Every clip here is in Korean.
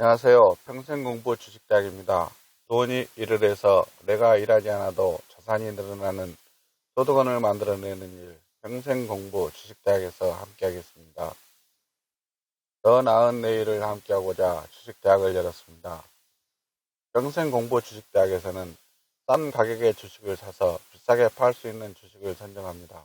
안녕하세요. 평생공부 주식대학입니다. 돈이 일을 해서 내가 일하지 않아도 자산이 늘어나는 소득원을 만들어내는 일, 평생공부 주식대학에서 함께하겠습니다. 더 나은 내일을 함께하고자 주식대학을 열었습니다. 평생공부 주식대학에서는 싼 가격의 주식을 사서 비싸게 팔 수 있는 주식을 선정합니다.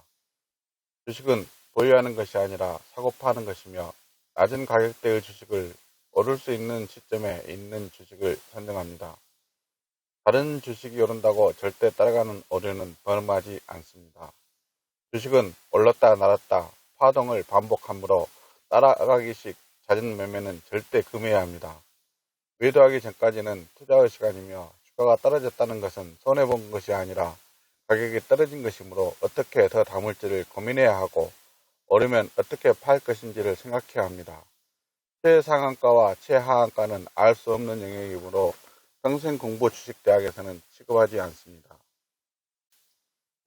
주식은 보유하는 것이 아니라 사고 파는 것이며 낮은 가격대의 주식을 오를 수 있는 시점에 있는 주식을 선정합니다. 다른 주식이 오른다고 절대 따라가는 오류는 범하지 않습니다. 주식은 올랐다 날았다 파동을 반복하므로 따라가기식 잦은 매매는 절대 금해야 합니다. 매도하기 전까지는 투자의 시간이며 주가가 떨어졌다는 것은 손해본 것이 아니라 가격이 떨어진 것이므로 어떻게 더 담을지를 고민해야 하고 오르면 어떻게 팔 것인지를 생각해야 합니다. 최상한가와 최하한가는 알 수 없는 영역이므로 평생 공부 주식대학에서는 취급하지 않습니다.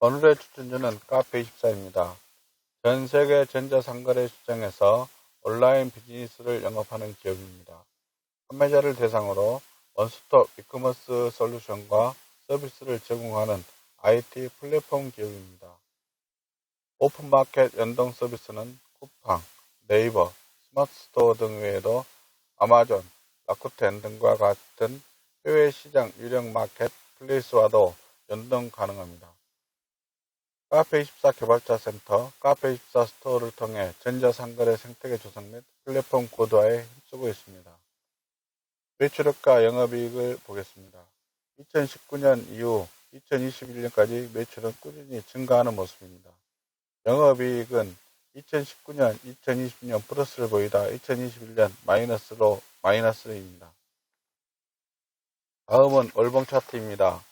오늘의 추천주는 카페24입니다. 전 세계 전자상거래 시장에서 온라인 비즈니스를 영업하는 기업입니다. 판매자를 대상으로 원스톱 이커머스 솔루션과 서비스를 제공하는 IT 플랫폼 기업입니다. 오픈마켓 연동 서비스는 쿠팡, 네이버, 스마트스토어 등 외에도 아마존, 라쿠텐 등과 같은 해외 시장 유령 마켓 플레이스와도 연동 가능합니다. 카페24 개발자 센터, 카페24 스토어를 통해 전자상거래 생태계 조성 및 플랫폼 고도화에 힘쓰고 있습니다. 매출액과 영업이익을 보겠습니다. 2019년 이후 2021년까지 매출은 꾸준히 증가하는 모습입니다. 영업이익은 2019년, 2020년 플러스를 보이다 2021년 마이너스로 마이너스입니다. 다음은 월봉 차트입니다.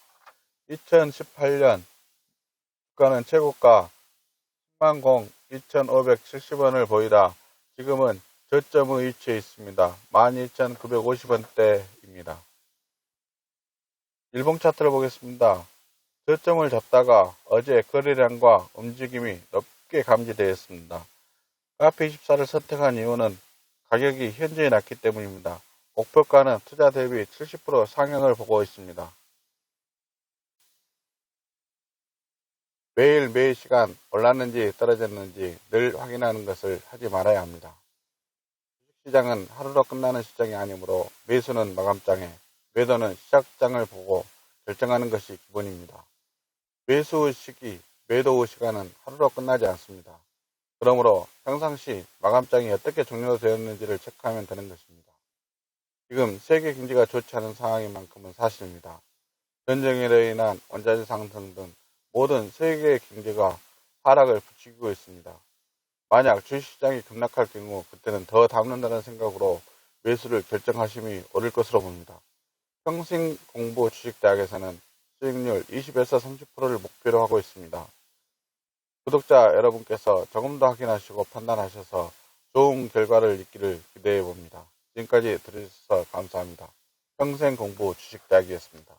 2018년 주가는 최고가 10만 공 2,570원을 보이다 지금은 저점의 위치에 있습니다. 12,950원대입니다. 일봉 차트를 보겠습니다. 저점을 잡다가 어제 거래량과 움직임이 높 게 감지되었습니다. 카페 24를 선택한 이유는 가격이 현저히 낮기 때문입니다. 목표가는 투자 대비 70% 상향을 보고 있습니다. 매일 매일 시간 올랐는지 떨어졌는지 늘 확인하는 것을 하지 말아야 합니다. 주식시장은 하루로 끝나는 시장이 아니므로 매수는 마감장에 매도는 시작장을 보고 결정하는 것이 기본입니다. 매수 시기, 매도 시간은 하루로 끝나지 않습니다. 그러므로 평상시 마감장이 어떻게 종료되었는지를 체크하면 되는 것입니다. 지금 세계 경제가 좋지 않은 상황인 만큼은 사실입니다. 전쟁으로 인한 원자재 상승 등 모든 세계 경제가 하락을 부추기고 있습니다. 만약 주식시장이 급락할 경우 그때는 더 담는다는 생각으로 매수를 결정하심이 옳을 것으로 봅니다. 평생 공부 주식대학에서는 수익률 20에서 30%를 목표로 하고 있습니다. 구독자 여러분께서 조금 더 확인하시고 판단하셔서 좋은 결과를 있기를 기대해 봅니다. 지금까지 들으셔서 감사합니다. 평생 공부 주식 대학이었습니다.